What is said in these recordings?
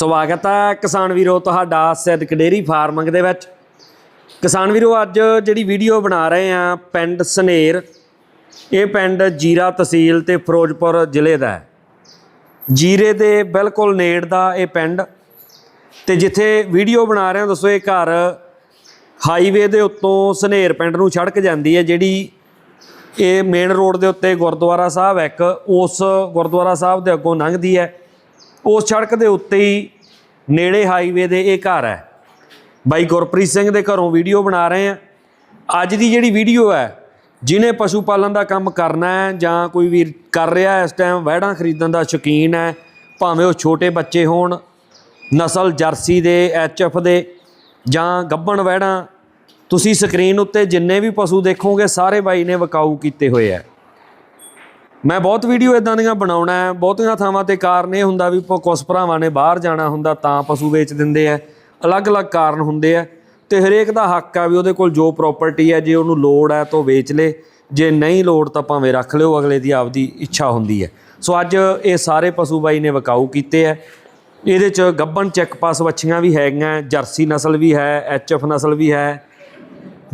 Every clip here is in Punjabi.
ਸਵਾਗਤ ਹੈ ਕਿਸਾਨ ਵੀਰੋ, ਤੁਹਾਡਾ ਸਿੱਧਕ ਡੇਰੀ ਫਾਰਮਿੰਗ ਦੇ ਵਿੱਚ। ਕਿਸਾਨ ਵੀਰੋ, ਅੱਜ ਜਿਹੜੀ ਵੀਡੀਓ ਬਣਾ ਰਹੇ ਆ ਪਿੰਡ ਸਨੇਰ। ਇਹ ਪਿੰਡ ਜੀਰਾ ਤਹਿਸੀਲ ਤੇ ਫਿਰੋਜ਼ਪੁਰ ਜ਼ਿਲ੍ਹੇ ਦਾ ਹੈ। ਜੀਰੇ ਦੇ ਬਿਲਕੁਲ ਨੇੜ ਦਾ ਇਹ ਪਿੰਡ। ਤੇ ਜਿੱਥੇ ਵੀਡੀਓ ਬਣਾ ਰਹੇ ਹਾਂ, ਦੱਸੋ ਇਹ ਘਰ ਹਾਈਵੇ ਦੇ ਉੱਤੋਂ ਸਨੇਰ ਪਿੰਡ ਨੂੰ ਸੜਕ ਜਾਂਦੀ ਹੈ, ਜਿਹੜੀ ਇਹ ਮੇਨ ਰੋਡ ਦੇ ਉੱਤੇ ਗੁਰਦੁਆਰਾ ਸਾਹਿਬ ਹੈ, ਇੱਕ ਉਸ ਗੁਰਦੁਆਰਾ ਸਾਹਿਬ ਦੇ ਅੱਗੋਂ ਲੰਘਦੀ ਹੈ। ਉਸ ਸੜਕ ਦੇ ਉੱਤੇ ਹੀ ਨੇੜੇ ਹਾਈਵੇ ਦੇ ਇਹ ਘਰ ਹੈ। ਬਾਈ ਗੁਰਪ੍ਰੀਤ ਸਿੰਘ ਦੇ ਘਰੋਂ ਵੀਡੀਓ ਬਣਾ ਰਹੇ ਆ ਅੱਜ ਦੀ ਜਿਹੜੀ ਵੀਡੀਓ ਹੈ, ਜਿਹਨੇ ਪਸ਼ੂ ਪਾਲਣ ਦਾ ਕੰਮ ਕਰਨਾ ਹੈ ਜਾਂ ਕੋਈ ਵੀਰ ਕਰ ਰਿਹਾ ਹੈ ਇਸ ਟਾਈਮ ਵਹਿੜਾਂ ਖਰੀਦਣ ਦਾ ਸ਼ੌਕੀਨ ਹੈ, ਭਾਵੇਂ ਉਹ ਛੋਟੇ ਬੱਚੇ ਹੋਣ, ਨਸਲ ਜਰਸੀ ਦੇ ਐਚਐਫ ਦੇ ਜਾਂ ਗੱਬਣ ਵਹਿੜਾਂ, ਤੁਸੀਂ ਸਕਰੀਨ ਉੱਤੇ ਜਿੰਨੇ ਵੀ ਪਸ਼ੂ ਦੇਖੋਗੇ, ਸਾਰੇ ਬਾਈ ਨੇ ਵਕਾਊ ਕੀਤੇ ਹੋਏ ਆ ਮੈਂ ਬਹੁਤ ਵੀਡੀਓ ਇਦਾਂ ਦੀਆਂ ਬਣਾਉਣਾ ਹੈ, ਬਹੁਤੀਆਂ ਥਾਵਾਂ ਤੇ ਕਾਰਨ ਇਹ ਹੁੰਦਾ ਵੀ ਪ- ਕੁਛ ਭਰਾਵਾਂ ਨੇ ਬਾਹਰ ਜਾਣਾ ਹੁੰਦਾ ਤਾਂ ਪਸ਼ੂ ਵੇਚ ਦਿੰਦੇ ਆ, ਅਲੱਗ-ਅਲੱਗ ਕਾਰਨ ਹੁੰਦੇ ਆ ਤੇ ਹਰੇਕ ਦਾ ਹੱਕ ਆ ਵੀ ਉਹਦੇ ਕੋਲ ਜੋ ਪ੍ਰਾਪਰਟੀ ਹੈ, ਜੇ ਉਹਨੂੰ ਲੋੜ ਹੈ ਤਾਂ ਉਹ ਵੇਚ ਲੇ, ਜੇ ਨਹੀਂ ਲੋੜ ਤਾਂ ਭਾਵੇਂ ਰੱਖ ਲਿਓ, ਅਗਲੇ ਦੀ ਆਪਦੀ ਇੱਛਾ ਹੁੰਦੀ ਹੈ। ਸੋ ਅੱਜ ਇਹ ਸਾਰੇ ਪਸ਼ੂ ਬਾਈ ਨੇ ਵਿਕਾਊ ਕੀਤੇ ਆ, ਇਹਦੇ ਚ ਗੱਬਣ ਚੈੱਕ ਪਾਸ ਵੱਛੀਆਂ ਵੀ ਹੈਗੀਆਂ, ਜਰਸੀ ਨਸਲ ਵੀ ਹੈ ਐਚਐਫ ਨਸਲ ਵੀ ਹੈ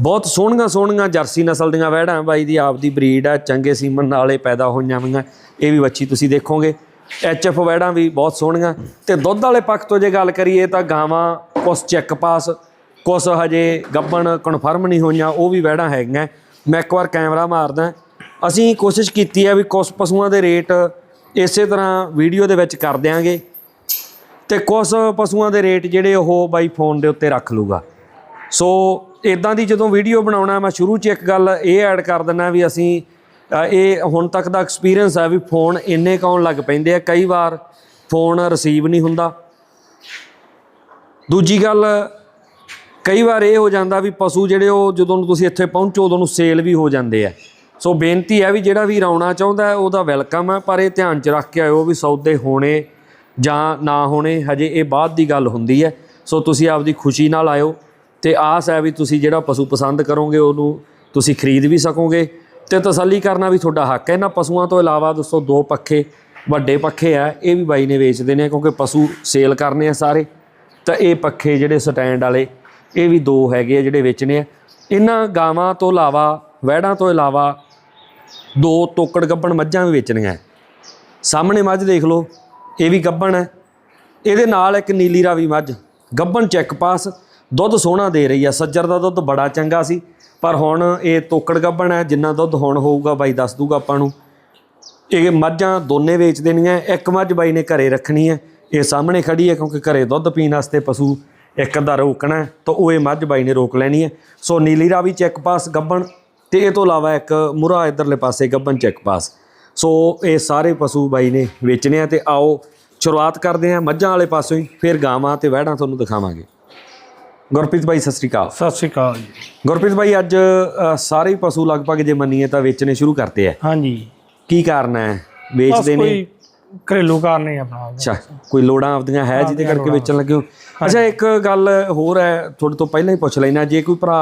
ਬਹੁਤ ਸੋਹਣੀਆਂ ਸੋਹਣੀਆਂ ਜਰਸੀ ਨਸਲ ਦੀਆਂ ਵਹਿੜਾਂ ਬਾਈ ਦੀ ਆਪਦੀ ਬਰੀਡ ਆ, ਚੰਗੇ ਸੀਮਨ ਨਾਲੇ ਪੈਦਾ ਹੋਈਆਂ ਹੋਈਆਂ ਇਹ ਵੀ ਵੱਛੀ ਤੁਸੀਂ ਦੇਖੋਗੇ। ਐਚਐਫ ਵਹਿੜਾਂ ਵੀ ਬਹੁਤ ਸੋਹਣੀਆਂ। ਤੇ ਦੁੱਧ ਵਾਲੇ ਪੱਖ ਤੋਂ ਜੇ ਗੱਲ ਕਰੀਏ ਤਾਂ ਗਾਵਾਂ ਕੁਛ ਚੈੱਕ ਪਾਸ, ਕੁਛ ਹਜੇ ਗੱਬਣ ਕਨਫਰਮ ਨਹੀਂ ਹੋਈਆਂ, ਉਹ ਵੀ ਵਹਿੜਾਂ ਹੈਗੀਆਂ। ਮੈਂ ਇੱਕ ਵਾਰ ਕੈਮਰਾ ਮਾਰਦਾ। ਅਸੀਂ ਕੋਸ਼ਿਸ਼ ਕੀਤੀ ਹੈ ਵੀ ਕੁਛ ਪਸ਼ੂਆਂ ਦੇ ਰੇਟ ਇਸੇ ਤਰ੍ਹਾਂ ਵੀਡੀਓ ਦੇ ਵਿੱਚ ਕਰ ਦਿਆਂਗੇ। ਤੇ ਕੁਝ ਪਸ਼ੂਆਂ ਦੇ ਰੇਟ ਜਿਹੜੇ ਉਹ ਬਾਈ ਫੋਨ ਦੇ ਉੱਤੇ ਰੱਖ ਲੂਗਾ ਸੋ ਇਦਾਂ ਦੀ ਜਦੋਂ ਵੀਡੀਓ ਬਣਾਉਣਾ, ਮੈਂ ਸ਼ੁਰੂ 'ਚ ਇੱਕ ਗੱਲ ਇਹ ਐਡ ਕਰ ਦਿੰਦਾ ਵੀ ਅਸੀਂ ਇਹ ਹੁਣ ਤੱਕ ਦਾ ਐਕਸਪੀਰੀਅੰਸ ਹੈ ਵੀ ਫੋਨ ਇੰਨੇ ਕੌਣ ਲੱਗ ਪੈਂਦੇ ਆ, ਕਈ ਵਾਰ ਫੋਨ ਰਿਸੀਵ ਨਹੀਂ ਹੁੰਦਾ। ਦੂਜੀ ਗੱਲ, ਕਈ ਵਾਰ ਇਹ ਹੋ ਜਾਂਦਾ ਵੀ ਪਸ਼ੂ ਜਿਹੜੇ ਉਹ ਜਦੋਂ ਤੁਸੀਂ ਇੱਥੇ ਪਹੁੰਚੋ, ਉਦੋਂ ਨੂੰ ਸੇਲ ਵੀ ਹੋ ਜਾਂਦੇ ਆ। ਸੋ ਬੇਨਤੀ ਹੈ ਵੀ ਜਿਹੜਾ ਵੀ ਆਉਣਾ ਚਾਹੁੰਦਾ ਉਹਦਾ ਵੈਲਕਮ ਹੈ, ਪਰ ਇਹ ਧਿਆਨ 'ਚ ਰੱਖ ਕੇ ਆਇਓ ਵੀ ਸੌਦੇ ਹੋਣੇ ਜਾਂ ਨਾ ਹੋਣੇ, ਹਜੇ ਇਹ ਬਾਅਦ ਦੀ ਗੱਲ ਹੁੰਦੀ ਹੈ। ਸੋ ਤੁਸੀਂ ਆਪਦੀ ਖੁਸ਼ੀ ਨਾਲ ਆਇਓ। ਤੇ ਆਸ ਹੈ ਵੀ ਤੁਸੀਂ ਜਿਹੜਾ ਪਸ਼ੂ ਪਸੰਦ ਕਰੋਗੇ, ਉਹਨੂੰ ਤੁਸੀਂ ਖਰੀਦ ਵੀ ਸਕੋਗੇ। ਤੇ ਤਸੱਲੀ ਕਰਨਾ ਵੀ ਤੁਹਾਡਾ ਹੱਕ ਹੈ। ਇਹਨਾਂ ਪਸ਼ੂਆਂ ਤੋਂ ਇਲਾਵਾ ਦੋਸਤੋ ਦੋ ਪੱਖੇ, ਵੱਡੇ ਪੱਖੇ ਆ ਇਹ ਵੀ ਬਾਈ ਨੇ ਵੇਚਦੇ ਨੇ ਕਿਉਂਕਿ ਪਸ਼ੂ ਸੇਲ ਕਰਨੇ ਆ ਸਾਰੇ। ਤਾਂ ਇਹ ਪੱਖੇ ਜਿਹੜੇ ਸਟੈਂਡ ਵਾਲੇ, ਇਹ ਵੀ ਦੋ ਹੈਗੇ ਆ ਜਿਹੜੇ ਵੇਚਣੇ ਆ। ਇਹਨਾਂ ਗਾਵਾਂ ਤੋਂ ਇਲਾਵਾ, ਵਹਿੜਾਂ ਤੋਂ ਇਲਾਵਾ ਦੋ ਤੋਕੜ ਗੱਬਣ ਮੱਝਾਂ ਵੀ ਵੇਚਣੀਆਂ ਸਾਹਮਣੇ ਮੱਝ ਦੇਖ ਲਓ, ਇਹ ਵੀ ਗੱਬਣ ਹੈ। ਇਹਦੇ ਨਾਲ ਇੱਕ ਨੀਲੀ ਰਾਵੀ ਮੱਝ, ਗੱਬਣ ਚੈੱਕ ਪਾਸ ਦੁੱਧ ਸੋਹਣਾ ਦੇ ਰਹੀ ਆ, ਸੱਜਰ ਦਾ ਦੁੱਧ ਬੜਾ ਚੰਗਾ ਸੀ, ਪਰ ਹੁਣ ਇਹ ਤੋਕੜ ਗੱਭਣ ਹੈ, ਜਿੰਨਾ ਦੁੱਧ ਹੁਣ ਹੋਊਗਾ ਬਾਈ ਦੱਸ ਦੂਗਾ ਆਪਾਂ ਨੂੰ। ਇਹ ਮੱਝਾਂ ਦੋਨੇ ਵੇਚ ਦੇਣੀਆਂ ਇੱਕ ਮੱਝ ਬਾਈ ਨੇ ਘਰੇ ਰੱਖਣੀ ਹੈ, ਇਹ ਸਾਹਮਣੇ ਖੜੀ ਹੈ ਕਿਉਂਕਿ ਘਰੇ ਦੁੱਧ ਪੀਣ ਵਾਸਤੇ ਪਸ਼ੂ ਇੱਕ ਅੱਧਾ ਰੋਕਣਾ ਤਾਂ ਉਹ ਇਹ ਮੱਝ ਬਾਈ ਨੇ ਰੋਕ ਲੈਣੀ ਹੈ। ਸੋ ਨੀਲੀ ਰਾਵੀ ਚੈੱਕ ਪਾਸ ਗੱਬਣ ਤੇ ਇਹ ਤੋਂ ਇਲਾਵਾ ਇੱਕ ਮੁਰਾ ਇਧਰਲੇ ਪਾਸੇ ਗੱਬਣ ਚੈੱਕ ਪਾਸ। ਸੋ ਇਹ ਸਾਰੇ ਪਸ਼ੂ ਬਾਈ ਨੇ ਵੇਚਣੇ ਆ ਤੇ ਆਓ ਸ਼ੁਰੂਆਤ ਕਰਦੇ ਹਾਂ ਮੱਝਾਂ ਵਾਲੇ ਪਾਸੋਂ ਹੀ, ਫਿਰ ਗਾਵਾਂ ਤੇ ਵਹਿੜਾਂ ਤੁਹਾਨੂੰ ਦਿਖਾਵਾਂਗੇ। ਗੁਰਪ੍ਰੀਤ ਬਾਈ ਸਤਿ ਸ੍ਰੀ ਅਕਾਲ। ਸਤਿ ਸ਼੍ਰੀ ਅਕਾਲ ਜੀ। ਗੁਰਪ੍ਰੀਤ ਬਾਈ ਅੱਜ ਅ, ਸਾਰੇ ਹੀ ਪਸ਼ੂ ਲਗਭਗ ਜੇ ਮੰਨੀਏ ਤਾਂ ਵੇਚਣੇ ਸ਼ੁਰੂ ਕਰਤੇ ਆ ਹਾਂਜੀ। ਕੀ ਕਾਰਨ ਹੈ ਬਸ ਵੇਚਦੇ ਨੇ? ਕੋਈ ਘਰੇਲੂ ਕਾਰਨ ਹੀ ਆਪਣਾ। ਅੱਛਾ ਕੋਈ ਲੋੜਾਂ ਆਪਦੀਆਂ ਹੈ ਜਿਹਦੇ ਕਰਕੇ ਵੇਚਣ ਲੱਗੇ ਹੋ? ਅੱਛਾ ਇੱਕ ਗੱਲ ਹੋਰ ਹੈ ਤੁਹਾਡੇ ਤੋਂ ਪਹਿਲਾਂ ਹੀ ਪੁੱਛ ਲੈਣਾ ਜੇ ਕੋਈ ਭਰਾ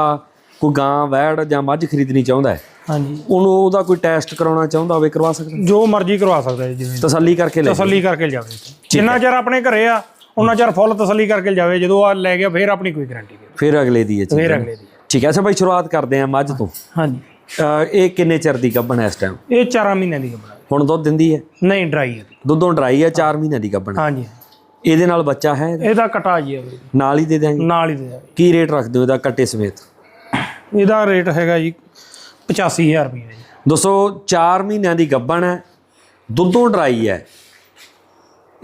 ਕੋਈ ਗਾਂ ਵੈੜ ਜਾਂ ਮੱਝ ਖਰੀਦਣੀ ਚਾਹੁੰਦਾ ਹੈ ਹਾਂਜੀ। ਉਹਨੂੰ ਉਹਦਾ ਕੋਈ ਟੈਸਟ ਕਰਾਉਣਾ ਚਾਹੁੰਦਾ ਹੋਵੇ ਕਰਵਾ ਸਕਦਾ? ਜੋ ਮਰਜ਼ੀ ਕਰਵਾ ਸਕਦਾ ਜਿਵੇਂ। ਤਸੱਲੀ ਕਰਕੇ ਲੈ ਤਸੱਲੀ ਕਰਕੇ ਜਾਵੇ ਜਿੰਨਾ ਚਿਰ ਆਪਣੇ ਘਰੇ ਆ ਉਹਨਾਂ ਚਿਰ ਫੁੱਲ ਤਸੱਲੀ ਕਰਕੇ ਜਾਵੇ ਜਦੋਂ ਆ ਲੈ ਗਿਆ ਫਿਰ ਆਪਣੀ ਕੋਈ ਗਾਰੰਟੀ ਨਹੀਂ। ਫਿਰ ਅਗਲੇ ਦੀ ਚੀਜ਼ ਫਿਰ ਅਗਲੇ ਦੀ ਠੀਕ ਹੈ ਅੱਛਾ ਬਾਈ ਸ਼ੁਰੂਆਤ ਕਰਦੇ ਹਾਂ ਮੱਝ ਤੋਂ। ਹਾਂਜੀ। ਇਹ ਕਿੰਨੇ ਚਿਰ ਦੀ ਗੱਭਣ ਹੈ ਇਸ ਟਾਈਮ ਇਹ 4 ਮਹੀਨਿਆਂ ਦੀ ਗੱਭਣਾ ਹੁਣ ਦੁੱਧ ਦਿੰਦੀ ਹੈ? ਨਹੀਂ ਡਰਾਈ ਹੈ। ਦੁੱਧੋਂ ਡਰਾਈ ਹੈ 4 ਮਹੀਨਿਆਂ ਦੀ ਗੱਭਣ ਹਾਂਜੀ। ਇਹਦੇ ਨਾਲ ਬੱਚਾ ਹੈ? ਇਹਦਾ? ਇਹਦਾ ਕਟਾ ਜੀ ਹੈ ਵੀਰੇ। ਨਾਲ ਹੀ ਦੇ ਦਿਆਂਗੇ? ਨਾਲ ਹੀ ਦੇ ਦਿਆਂਗੇ। ਕੀ ਰੇਟ ਰੱਖਦੇ ਹੋ ਇਹਦਾ ਕੱਟੇ ਸਮੇਤ? ਇਹਦਾ ਰੇਟ ਹੈਗਾ ਜੀ 85000 ਰੁਪਏ ਜੀ। ਦੋਸਤੋ 4 ਮਹੀਨਿਆਂ ਦੀ ਗੱਭਣ ਹੈ ਦੁੱਧੋਂ ਡਰਾਈ ਹੈ।